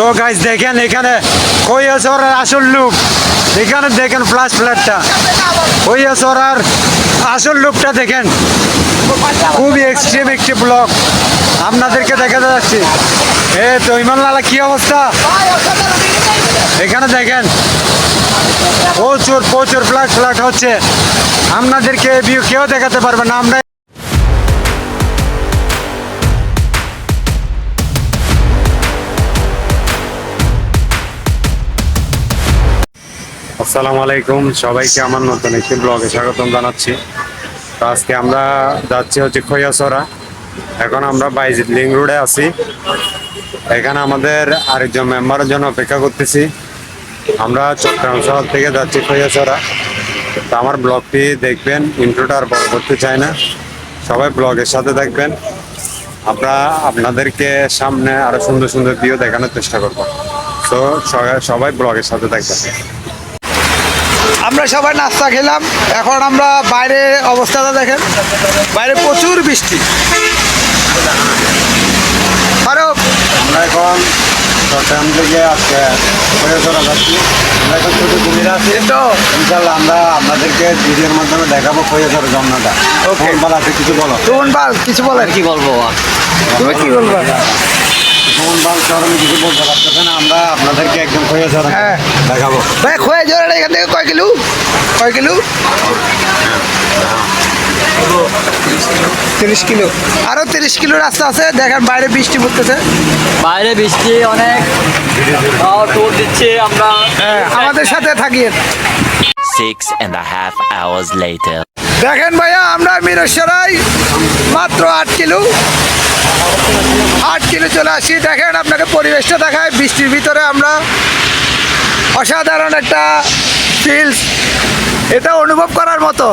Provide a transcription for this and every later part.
So guys দেখেন এখানে কৈয়াসরের আসল লুক এখানে দেখেন ফ্লাশ ফ্ল্যাটটা কৈয়াসরার আসল লুকটা দেখেন? খুবই এক্সট্রিম একটি ব্লক আপনাদেরকে দেখাতে যাচ্ছি। এ, তো ইমান লালা, কি অবস্থা? এখানে দেখেন, প্রচুর প্রচুর ফ্ল্যাট ফ্ল্যাট হচ্ছে। আপনাদেরকে ভিউ কেউ দেখাতে পারবে না। আমরা আসসালামু আলাইকুম। সবাইকে আমার নতুন একটি ব্লগে স্বাগতম জানাচ্ছি। তো আজকে আমরা যাচ্ছি হচ্ছে খৈয়াছড়া। এখন আমরা বাইজিৎ লিং রোডে আছি। এখানে আমাদের আরেকজন মেম্বারের জন্য অপেক্ষা করতেছি। আমরা চট্টগ্রাম শহর থেকে যাচ্ছি খৈয়াছড়া। তো আমার ব্লগটি দেখবেন, ইন্ট্রোটা আর বড় করতে চাই না। সবাই ব্লগের সাথে দেখবেন আমরা আপনাদেরকে সামনে আরও সুন্দর সুন্দর ভিডিও দেখানোর চেষ্টা করব। তো সবাই ব্লগের সাথে দেখবেন আমরা সবাই নাস্তা খেলাম। এখন আমরা বাইরে অবস্থাটা দেখেন। বাইরে প্রচুর বৃষ্টি। ফারুক। আমরা এখন চট্টগ্রাম থেকে আজকে খৈয়াছড়া যাচ্ছি। আমরা এখন ছোটো কুমিরা আছি। তো ইনশাল্লাহ আমরা আপনাদেরকে ভিডিওর মাধ্যমে দেখাবো জন্মটা. কোন আছে কিছু বলো। পাল কিছু কি বলব? তুমি কি বলবে? সুমন পাল চরম কিছু বলতে পারতেছে না আমরা আপনাদেরকে একদম খৈয়াছড়া হ্যাঁ। দেখাবো। ভাই খোয়া জোরে এখান থেকে কয় কিলো? কয় কিলো? তিরিশ কিলো। আরও তিরিশ কিলো রাস্তা আছে দেখেন বাইরে বৃষ্টি পড়তেছে। বাইরে বৃষ্টি অনেক দিচ্ছে আমরা। হ্যাঁ, আমাদের সাথে থাকি Six and a half hours later. দেখেন ভাইয়া আমরা মিরসরাই মাত্র আট কিলো। আট কিলো চলে আসি। দেখেন আপনাকে পরিবেশটা দেখায়। বৃষ্টির ভিতরে আমরা অসাধারণ একটা ফিলস এটা অনুভব করার মতো।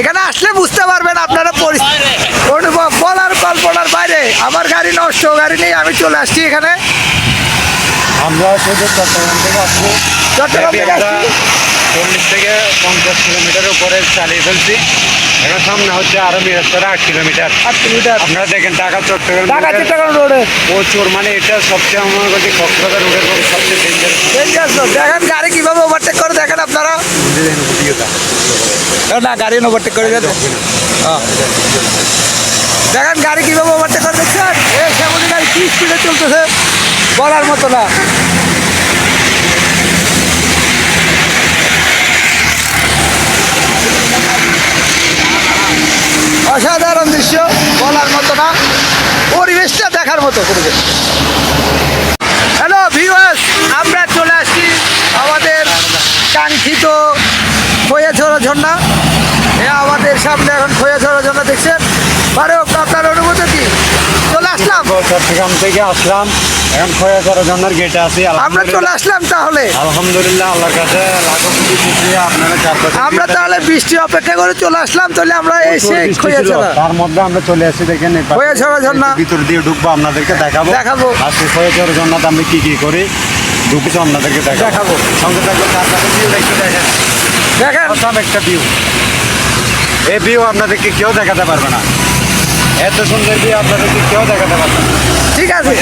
এখানে আসলে বুঝতে পারবেন আপনারা অনুভব বলার কল্পনার বাইরে। আমার গাড়ি নষ্ট গাড়ি নেই আমি চলে আসছি এখানে। আমরা শুধু চট্টগ্রাম থেকে চট্টগ্রাম থেকে আসছি। চল্লিশ থেকে পঞ্চাশ কিলোমিটারের উপরে চালিয়ে ফেলছি। এখন সামনে হচ্ছে আরও বৃহস্পতি আট কিলোমিটার। আট কিলোমিটার। আপনারা দেখেন ঢাকা চট্টগ্রাম ঢাকা চিটাগাং রোডে। প্রচুর মানে এটা সবচেয়ে আমার কাছে কক্সবাজার রোডের পরে সবচেয়ে ডেঞ্জার Dangerous road। দেখেন গাড়ি কীভাবে ওভারটেক করে দেখেন আপনারা। না গাড়ি ওভারটেক করে গেছে। দেখেন গাড়ি কীভাবে ওভারটেক করে দেখছেন এ সেমনি গাড়ি কি স্পিডে চলতেছে বলার মতো না। অসাধারণ দৃশ্য, বলার মতো না, পরিবেশটা দেখার মতো পরিবেশ। হ্যালো ভিউয়ার্স আমরা চলে আসছি আমাদের কাঙ্ক্ষিত খৈয়াছড়া ঝর্ণা। হ্যাঁ আমাদের সামনে এখন খৈয়াছড়া ঝর্ণা দেখছেন। ফারুক আপনার অনুভূতি কি চলে আসলাম চট্টগ্রাম থেকে আসলাম। এখন গেটে আছি। আমরা চলে আসলাম তাহলে। আলহামদুলিল্লাহ আল্লাহর কাছে লাখো কোটি শুকরিয়া। আপনারা চারপাশে আমরা তাহলে বৃষ্টি অপেক্ষা করে চলে আসলাম তাহলে আমরা এসে তার মধ্যে আমরা চলে আসি দেখেন ভিতর দিয়ে ঢুকবো আপনাদেরকে দেখাবো। দেখাবো। আজকে খয়াছড়া ঝর্ণাতে আমি কি কি করি ঢুকছো আপনাদেরকে দেখাবো। দেখাবো। সঙ্গে থাকবে দেখেন। একটা ভিউ এই ভিউ আপনাদেরকে কেউ দেখাতে পারবে না। এত সুন্দর ভিউ আপনাদেরকে কেউ দেখাতে পারবে না? ঠিক আছে।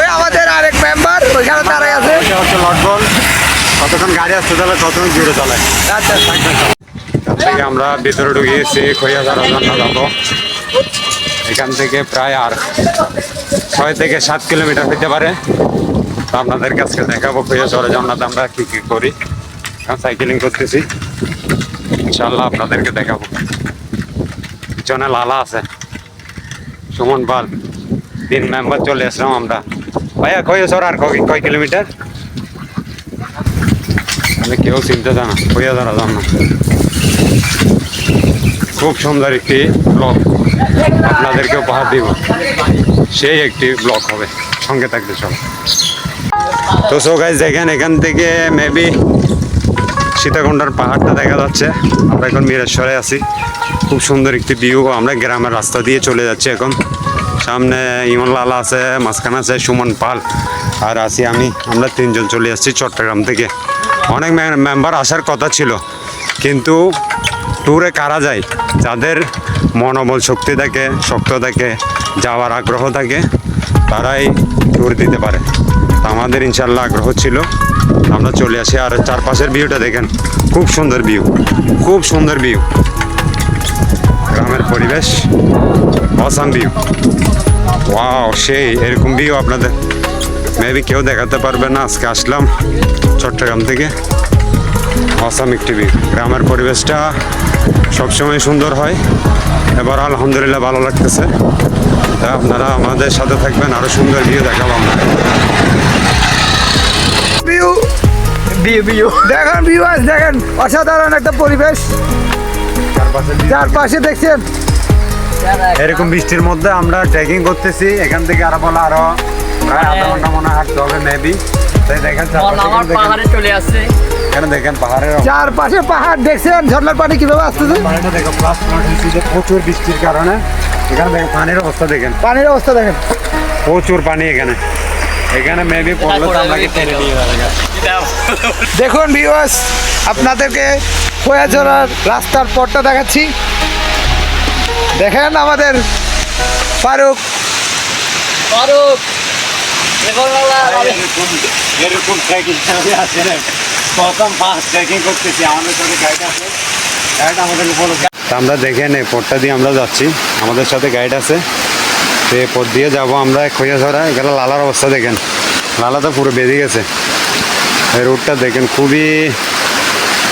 ওই আমাদের আরেক মেম্বার ওইখানে দাঁড়াই আছে। এটা হচ্ছে লটবল কতক্ষণ গাড়ি আসতে চলে ততক্ষণ জুড়ে চলে। আচ্ছা এখান থেকে আমরা ভিতরে ঢুকিয়েছি খৈয়াছড়া ঝর্ণা যাব। এখান থেকে প্রায় আর ছয় থেকে সাত কিলোমিটার হতে পারে। তো আপনাদের কাছে দেখাবো খৈয়াছড়া ঝর্ণাতে আমরা কি কি করি। এখন সাইকেলিং করতেছি। ইনশাল্লাহ আপনাদেরকে দেখাবো। পিছনে লালা আছে। সুমন পাল। তিন মেম্বার চলে আসলাম আমরা। ভাইয়া খৈয়াছড়া আর কয় কিলোমিটার আমি কেউ চিনতে জানা খৈয়াছড়া ঝর্ণা খুব সুন্দর একটি ব্লগ আপনাদেরকে উপহার দিব। সেই একটি ব্লগ হবে। সঙ্গে থাকবে সব তো সো গাইজ দেখেন, এখান থেকে মেবি সীতাকুণ্ডার পাহাড়টা দেখা যাচ্ছে। আমরা এখন মিরেশ্বরে আছি। খুব সুন্দর একটি ভিউ আমরা গ্রামের রাস্তা দিয়ে চলে যাচ্ছি এখন। সামনে ইমন লালা আছে, মাঝখানে আছে সুমন পাল আর আছি আমি। আমরা তিনজন চলে যাচ্ছি চট্টগ্রাম থেকে। অনেক মেম্বার আসার কথা ছিল, কিন্তু ট্যুরে কারা যায়? যাদের মনোবল শক্তি থাকে, শক্ত থাকে, যাওয়ার আগ্রহ থাকে, তারাই ট্যুর দিতে পারে। আমাদের ইনশাল্লাহ আগ্রহ ছিল। আমরা চলে আসি আর চারপাশের ভিউটা দেখেন। খুব সুন্দর ভিউ খুব সুন্দর ভিউ গ্রামের পরিবেশ অসাম ভিউ ওয়াও সেই এরকম ভিউ আপনাদের মেবি কেউ দেখাতে পারবে না। আজকে আসলাম চট্টগ্রাম থেকে। অসাম একটি ভিউ গ্রামের পরিবেশটা সবসময় সুন্দর হয়। এবার আলহামদুলিল্লাহ ভালো লাগতেছে। তা আপনারা আমাদের সাথে থাকবেন আরও সুন্দর ভিউ দেখাবো আমরা। ভিউ বিয়ে দেখেন ভিউ দেখেন অসাধারণ একটা পরিবেশ। চারপাশে দেখছেন? এরকম বৃষ্টির মধ্যে আমরা ট্রেকিং করতেছি। এখান থেকে আরও বলা আরও প্রায় আধা ঘণ্টা মনে হাঁটতে হবে মেবি তাই দেখেন এখানে দেখেন- পাহাড়ে চলে আসছে। এখানে দেখেন পাহাড়ের চারপাশে পাহাড় দেখছেন? ঝর্ণার পানি কীভাবে আসতেছে? পানিটা দেখো প্লাস প্রচুর বৃষ্টির কারণে। এখানে দেখেন পানির অবস্থা দেখেন। পানির অবস্থা দেখেন। প্রচুর পানি এখানে। এখানে মেবি পড়লে তো আপনাকে টেনে নিয়ে দেখুন ভিউয়ার্স আপনাদেরকে খোয়াঝরার রাস্তার পথটা দেখাচ্ছি। দেখেন আমাদের ফারুক। ফারুক এরকম ট্রেকিং আমি প্রথম ফার্স্ট ট্রেকিং করতেছি। আমাদের সাথে গাইড আছে। গাইড আমাদের আমরা দেখে নেই পথটা দিয়ে আমরা যাচ্ছি। আমাদের সাথে গাইড আছে। তো এই পথ দিয়ে যাব আমরা খৈয়াছড়া। এখানে লালার অবস্থা দেখেন। লালা তো পুরো বেঁধে গেছে। এই রুটটা দেখেন খুবই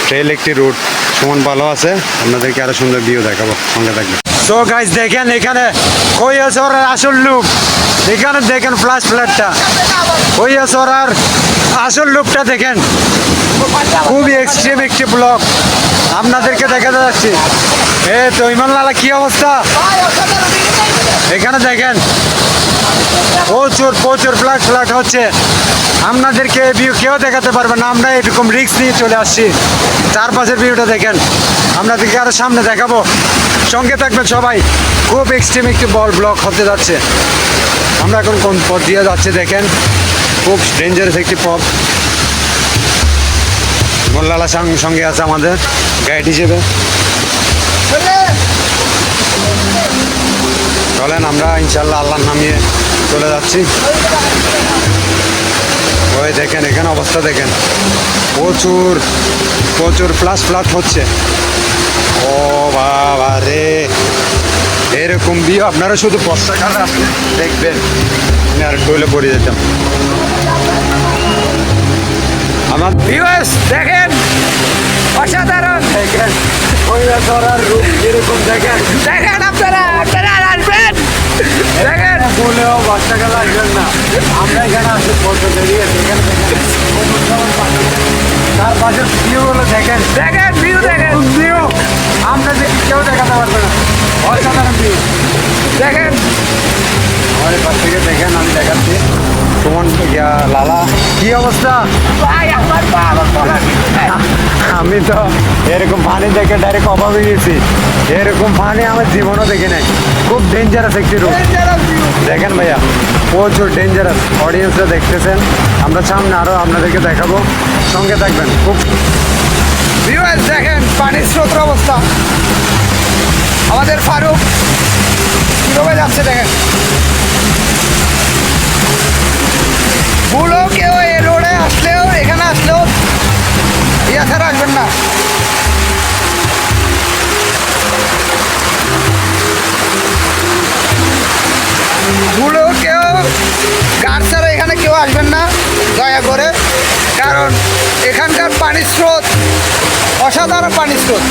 ট্রেল একটি রুট সমান, ভালো আছে? আপনাদেরকে আরও সুন্দর ভিউ দেখাবো। সঙ্গে থাকবে সো গাইজ দেখেন এখানে খৈয়াছড়ার আসল লুক এখানে দেখেন ফ্লাশ ফ্ল্যাটটা খৈয়াছড়ার আসল লুকটা দেখেন? খুবই এক্সট্রিম একটি ব্লক আপনাদেরকে দেখাতে যাচ্ছি। এ, তো ইমান লালা, কি অবস্থা? এখানে দেখেন, প্রচুর প্রচুর ফ্ল্যাট ফ্ল্যাট হচ্ছে। আপনাদেরকে ভিউ কেউ দেখাতে পারবে না, আমরা এরকম রিস্ক নিয়ে চলে আসছি। চারপাশের ভিউটা দেখেন, আপনাদেরকে আরও সামনে দেখাবো। সঙ্গে থাকবেন সবাই, খুব এক্সট্রিম একটি বল ব্লক হতে যাচ্ছে। আমরা এখন কোন পথ দিয়ে যাচ্ছে দেখেন, খুব ডেঞ্জারাস একটি পথ। মোল্লালা সঙ্গে আছে আমাদের গাইড হিসেবে। চলেন আমরা, ইনশাল্লাহ আল্লাহ নামিয়ে চলে যাচ্ছি। ওই দেখেন এখানে অবস্থা দেখেন। প্রচুর প্রচুর ফ্লাশ ফ্লাট হচ্ছে। ও বাবা রে। এরকম বিয়ে আপনারা শুধু বর্ষাকালে আসলে দেখবেন। আমি আর টইলে পড়ে যেতাম। আমার ভিউয়ার্স দেখেন অসাধারণ। দেখেন ওই ধরার রূপ এরকম দেখেন। দেখেন আপনারা আপনারা আসবেন। দেখেন। বলেও বর্ষাকালে আসবেন না আমরা এখানে আসি বছর এখানে দেখেন তার পাশে ভিউগুলো দেখেন দেখেন আমার পাশ থেকে দেখেন আমি দেখাচ্ছি। ইয়া লালা কি অবস্থা? আমি তো এরকম পানি দেখে ডাইরেক্ট অভাবে গেছি। এরকম পানি আমার জীবনও দেখি নাই। খুব ডেঞ্জারাস একটি রূপ দেখেন ভাইয়া প্রচুর ডেঞ্জারাস অডিয়েন্সরা দেখতেছেন। আমরা সামনে আরও আপনাদেরকে দেখাবো। সঙ্গে থাকবেন। খুব ভিউয়ার্স দেখেন পানির স্রোতের অবস্থা। আমাদের ফারুক কীভাবে যাচ্ছে দেখেন। অসাধারণ পানির স্রোত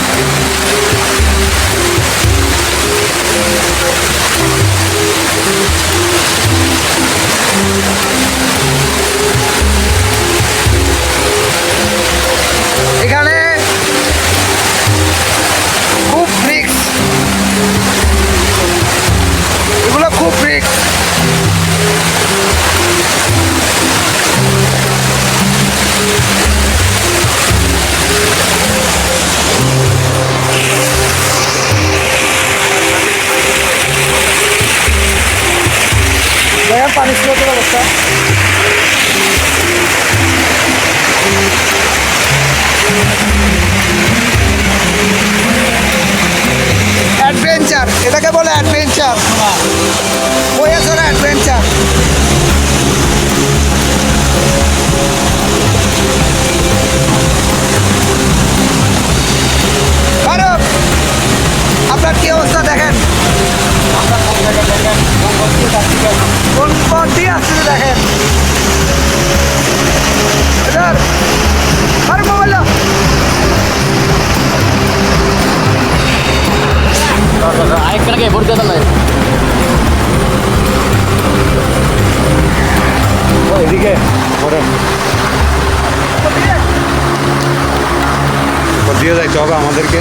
দিয়ে যাইতে হবে আমাদেরকে।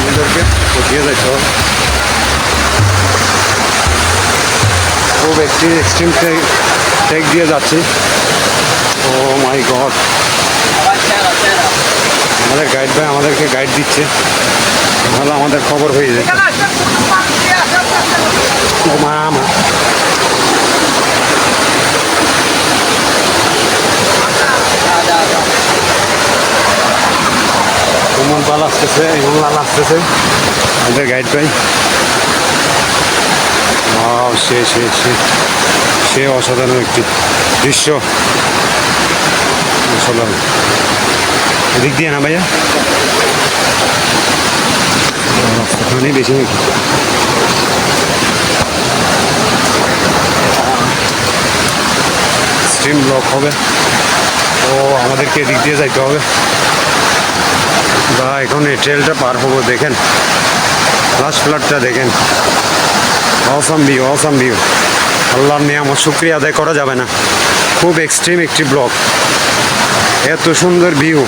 আমাদেরকে দিয়ে যাইতে হবে। খুব একটি এক্সট্রিম টেক দিয়ে যাচ্ছি। ও মাই গড। আমাদের গাইড ভাই আমাদেরকে গাইড দিচ্ছে। তাহলে আমাদের খবর হয়ে যায়। ও মা। কোমল পাল আসতেছে ইমন লাল আসতেছে। আমাদের গাইড ভাই। সে সে সে। সে অসাধারণ একটি দৃশ্য। অসাধারণ। এদিক দিয়ে না ভাইয়া? রাস্তাখানি বেশি নাকি? স্ট্রিম ব্লক হবে। ও আমাদেরকে এদিক দিয়ে যাইতে হবে। বা এখন এই ট্রেলটা পার হব, দেখেন। লাস্ট ফ্লাটটা দেখেন। অসাম ভিউ অসাম ভিউ আল্লাহর নিয়ামত, শুক্রিয়া আদায় করা যাবে না। খুব এক্সট্রিম একটি ব্লক এত সুন্দর ভিউ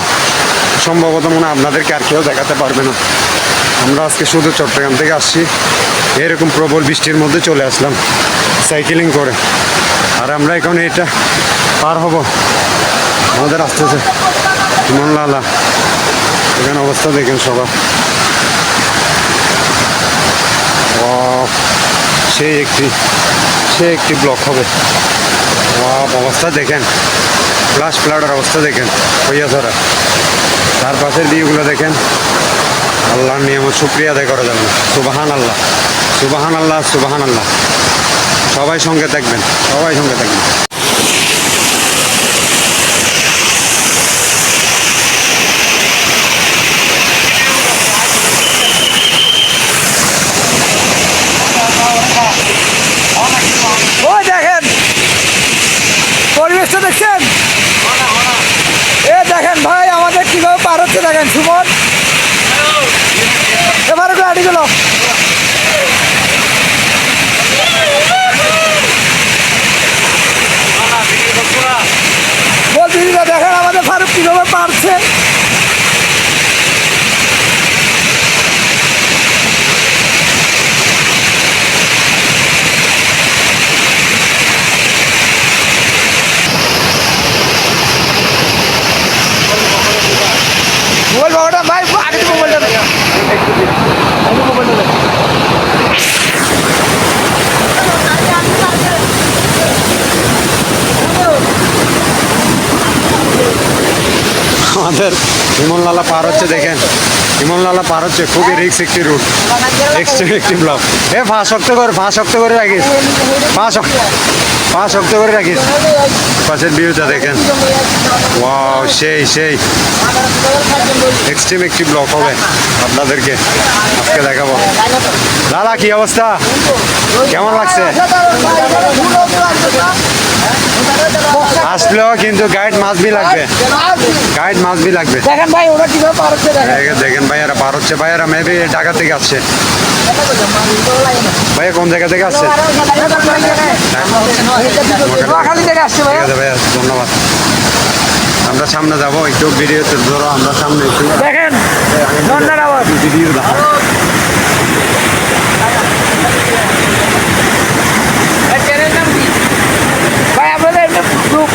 সম্ভবত মনে আপনাদেরকে আর কেউ দেখাতে পারবে না। আমরা আজকে শুধু চট্টগ্রাম থেকে আসছি। এরকম প্রবল বৃষ্টির মধ্যে চলে আসলাম সাইকেলিং করে। আর আমরা এখন এটা পার হব। আমাদের আসতেছে। মন লালা এখানে অবস্থা দেখেন সবার। সেই একটি, সে একটি ব্লক হবে। অবস্থা দেখেন। ফ্লাশ ফ্লাডের অবস্থা দেখেন, হইয়া ধরা। তার পাশের দিকগুলো দেখেন। আল্লাহর নিয়মত, শুক্রিয়া আদায় করা যাবে সুবাহান আল্লাহ সুবাহান আল্লাহ সুবাহান আল্লাহ সবাই সঙ্গে থাকবেন, সবাই সঙ্গে থাকবেন ওই দেখেন পরিবেশটা দেখছেন এ দেখেন ভাই আমাদের কীভাবে পার হচ্ছে দেখেন সুমন। এবারে আটি গেল। দেখেন আমাদের ফারুক কীভাবে পারছে মোবাইল বাবাটা ভাই আগে তো মোবাইলটা দেখা আগে মোবাইলটা দেখা ইমনলালা পার হচ্ছে, দেখেন। ইমনলালা পার হচ্ছে, খুবই রিক্স একটি রুট এক্সট্রিম একটি ব্লক এ, পা শক্ত করে, পা শক্ত করে রাখিস। পা শক্ত পা শক্ত করে রাখিস। পাশের ভিউটা দেখেন। ওয়াও সেই সেই। এক্সট্রিম একটি ব্লক হবে আপনাদেরকে আজকে দেখাবো। দাদা কি অবস্থা? কেমন লাগছে? আসলেও কিন্তু গাইড মাসবি লাগবে। গাইড মাসবি লাগবে। দেখেন ভাই ওরা কীভাবে পার হচ্ছে দেখেন। ভাইয়ারা পার হচ্ছে। ভাইয়ারা মেবি ঢাকা থেকে আসছে। ভাইয়া কোন জায়গা থেকে আসছে? ধন্যবাদ। আমরা সামনে যাব একটু ভিডিওতে ধরো আমরা সামনে একটু দেখেন ভিডিও দেখো ট্রেনের নাম কি ভাই আপনাদের এমনি গ্রুপ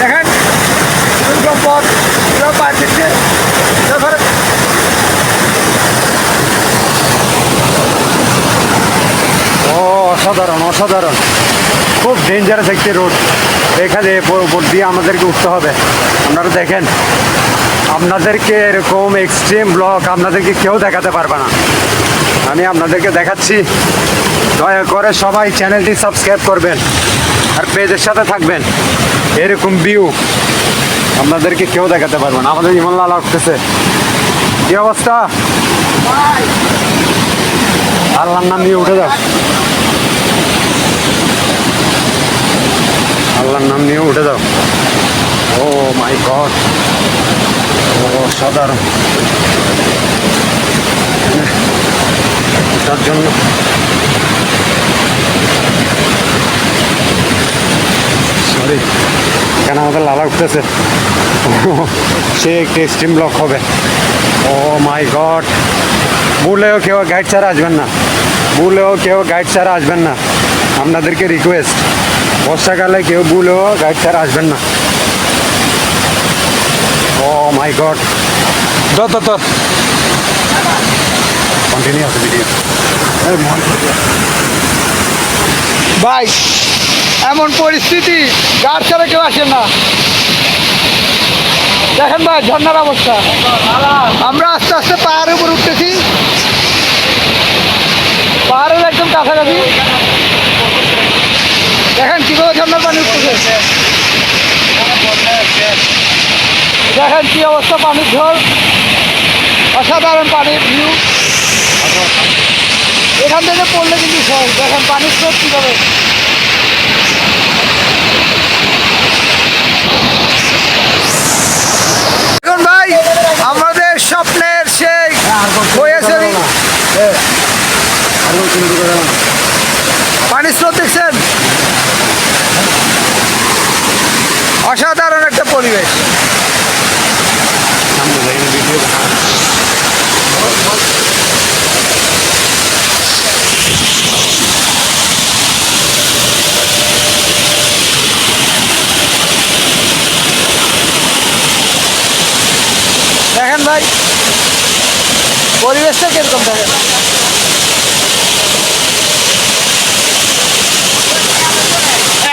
দেখেন অসাধারণ অসাধারণ খুব ডেঞ্জারাস একটি রোড এখানে উপর দিয়ে আমাদেরকে উঠতে হবে। আপনারা দেখেন আপনাদেরকে এরকম এক্সট্রিম ব্লক আপনাদেরকে কেউ দেখাতে পারবে না। আমি আপনাদেরকে দেখাচ্ছি। দয়া করে সবাই চ্যানেলটি সাবস্ক্রাইব করবেন আর পেজের সাথে থাকবেন। এরকম ভিউ আপনাদেরকে কেউ দেখাতে পারবে না। আমাদের ইমন লাল উঠতেছে কি অবস্থা? আল্লাহর নাম নিয়ে উঠে যাও। আল্লাহর নাম নিয়ে উঠে যাও। ও মাই গড ও সাধারণ। তার জন্য। সরি এখানে আমাদের লালা উঠতেছে? সে একটি স্টিম ব্লক হবে। ও মাই গড ভুলেও কেউ গাইড ছাড়া আসবেন না। ভুলেও কেউ গাইড ছাড়া আসবেন না। আপনাদেরকে রিকোয়েস্ট বর্ষাকালে কেউ ভুলেও গাইড ছাড়া আসবেন না। ও মাই গড ভিডিও ভাই এমন পরিস্থিতি গাছ ছাড়া কেউ আসে না। দেখেন ভাই ঝর্ণার অবস্থা। আমরা আস্তে আস্তে পাহাড়ের উপর উঠতেছি। পাহাড়ের একদম কাছাকাছি। দেখেন কীভাবে ঝর্ণার পানি উঠতেছে। দেখেন কি অবস্থা, পানির ঝড় অসাধারণ পানির ভিউ এখান থেকে পড়লে কিন্তু সহজ। দেখেন পানির স্রোত কীভাবে। আমাদের স্বপ্নের সেই অসাধারণ একটা পরিবেশ দেখেন ভাই পরিবেশটা কীরকম দেখেন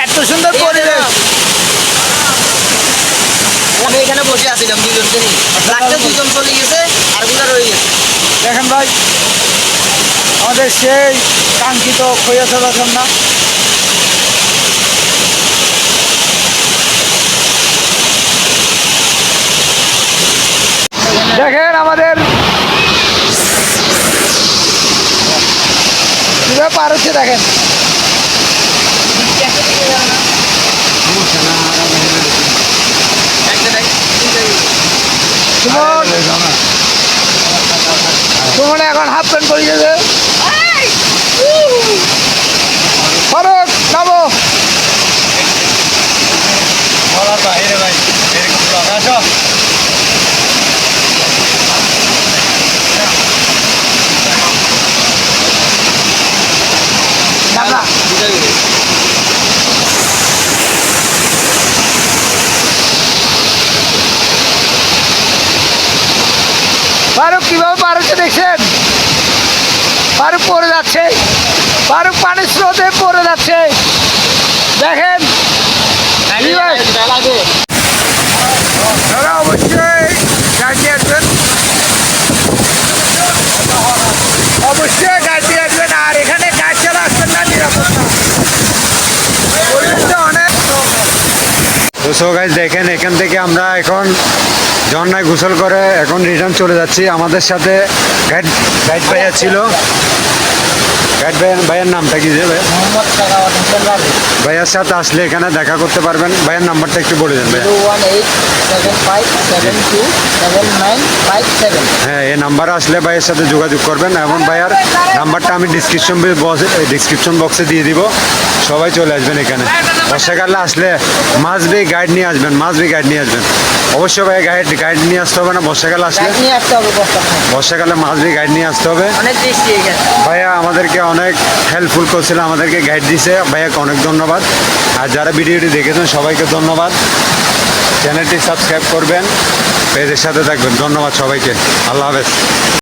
এত সুন্দর পরিবেশ। আমি এখানে বসে আছিলাম দুজনকে নিয়ে। দুজন চলে গেছে আরগুলা রয়ে গেছে। দেখেন ভাই আমাদের সেই কাঙ্ক্ষিত খৈয়াছড়া ঝর্ণা দেখেন আমাদের কীভাবে পার হচ্ছে দেখেন। সুমন। এখন হাফ প্যান্ট পরে গেছে। ফারুক, নামো। বলার বাইরে ভাই এরকম নামলা ফারুক কীভাবে পার হচ্ছে দেখছেন? ফারুক পড়ে যাচ্ছে। ফারুক পানির স্রোতে পড়ে যাচ্ছে। দেখেন viewers, আপনারা অবশ্যই গাড়ি আসবেন অবশ্যই গাড়ি আসবেন আর এখানে গাড়ি চালা আসবেন না নিরাপদ না পরিবেশটা অনেক তো দেখেন, এখান থেকে আমরা এখন ঝর্নায় গোসল করে এখন রিটার্ন চলে যাচ্ছি। আমাদের সাথে গাইড গাইড ভাইয়া ছিল। গাইড ভাইয়ের ভাইয়ের নামটা কি যে ভাই ভাইয়ার সাথে আসলে এখানে দেখা করতে পারবেন। ভাইয়ের নাম্বারটা একটু বলে দেন হ্যাঁ এই নাম্বারে আসলে ভাইয়ের সাথে যোগাযোগ করবেন এবং ভাইয়ার নাম্বারটা আমি ডিসক্রিপশন বক্সে ডিসক্রিপশন বক্সে দিয়ে দিব। সবাই চলে আসবেন এখানে। বর্ষাকালে আসলে মাছ গাইড নিয়ে আসবেন মাছ গাইড নিয়ে আসবেন। অবশ্যই ভাই গাইড গাইড নিয়ে আসতে হবে না বর্ষাকালে আসলে। নিয়ে আসতে হবে বর্ষাকালে মাছ দিয়ে গাইড নিয়ে আসতে হবে। অনেক বৃষ্টি ভাইয়া আমাদেরকে অনেক হেল্পফুল করছিল আমাদেরকে গাইড দিছে। ভাইয়াকে অনেক ধন্যবাদ। আর যারা ভিডিওটি দেখেছেন সবাইকে ধন্যবাদ। চ্যানেলটি সাবস্ক্রাইব করবেন পেজের সাথে থাকবেন। ধন্যবাদ সবাইকে। আল্লাহ হাফেজ।